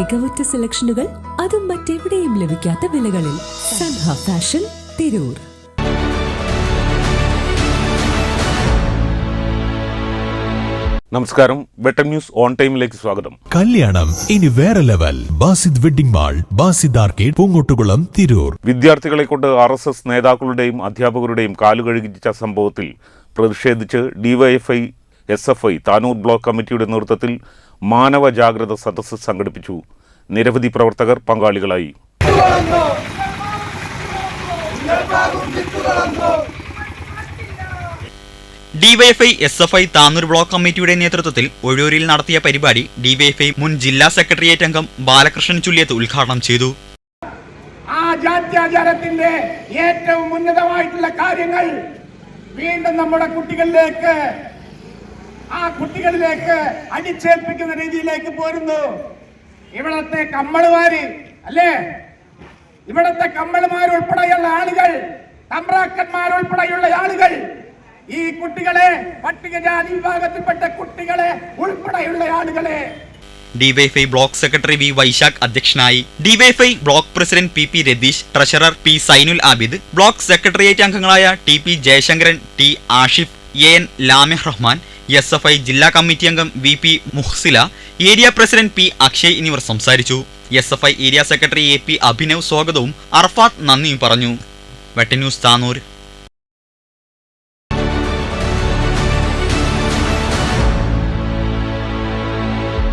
മികവുറ്റ സെലക്ഷനുകൾ അതും മറ്റെവിടെയും ലഭിക്കാത്ത വിലകളിൽ സൻഹ ഫാഷൻ തിരൂർ. നമസ്കാരം. വെട്ടം ന്യൂസ് ഓൺ ടൈമിലേക്ക് സ്വാഗതം. കല്യാണം ഇനി വേറെ level. Basid wedding mall Basid arcade Poongottukulam Tirur. വിദ്യാർത്ഥികളെ കൊണ്ട് ആർ എസ് എസ് നേതാക്കളുടെയും അധ്യാപകരുടെയും കാലുകഴുകിച്ച സംഭവത്തിൽ പ്രതിഷേധിച്ച് DYFI S F I Tanur block കമ്മിറ്റിയുടെ നേതൃത്വത്തിൽ മാനവ ജാഗ്രത സദസ്സ് സംഘടിപ്പിച്ചു. നിരവധി പ്രവർത്തകർ പങ്കാളികളായി. DYFI S F I Tanur block കമ്മിറ്റിയുടെ നേതൃത്വത്തിൽ ഒഴൂരിൽ നടത്തിയ പരിപാടി ഡിവൈഎഫ്ഐ മുൻ ജില്ലാ സെക്രട്ടേറിയറ്റ് അംഗം ബാലകൃഷ്ണൻ ചുല്ലിയത്ത് ഉദ്ഘാടനം ചെയ്തു. ആ ജാത്യാചാരത്തിന്റെ ഏറ്റവും ഉന്നതമായിട്ടുള്ള കാര്യങ്ങൾ വീണ്ടും നമ്മുടെ കുട്ടികളിലേക്ക് ആ കുട്ടികളിലേക്ക് അടിച്ചേൽപ്പിക്കുന്ന രീതിയിലേക്ക് പോരുന്നു. ഇവിടത്തെ കമ്മളുമാര് അല്ലേ? ഇവിടത്തെ കമ്മളുമാരുൾപ്പെടെയുള്ള ആളുകൾ തമ്രാക്കന്മാരുൾപ്പെടെയുള്ള ആളുകൾ ഈ കുട്ടികളെ പട്ടികജാതി വിഭാഗത്തിൽപ്പെട്ട കുട്ടികളെ ഉൾപ്പെടെയുള്ള ആളുകളെ. DYFI block secretary V Vaisakh അധ്യക്ഷനായി DYFI block president P P Ratheesh treasurer P Sainul Abid block secretariat അംഗങ്ങളായ T P Jayasankaran T Ashif A N Lamih Rahman S F I ജില്ലാ കമ്മിറ്റി അംഗം V P Muhsila area president P Akshay എന്നിവർ സംസാരിച്ചു. S F I area secretary A P Abhinav സ്വാഗതവും അർഫാത്ത് നന്ദിയും പറഞ്ഞു. വെട്ടന്യൂസ് താനൂർ.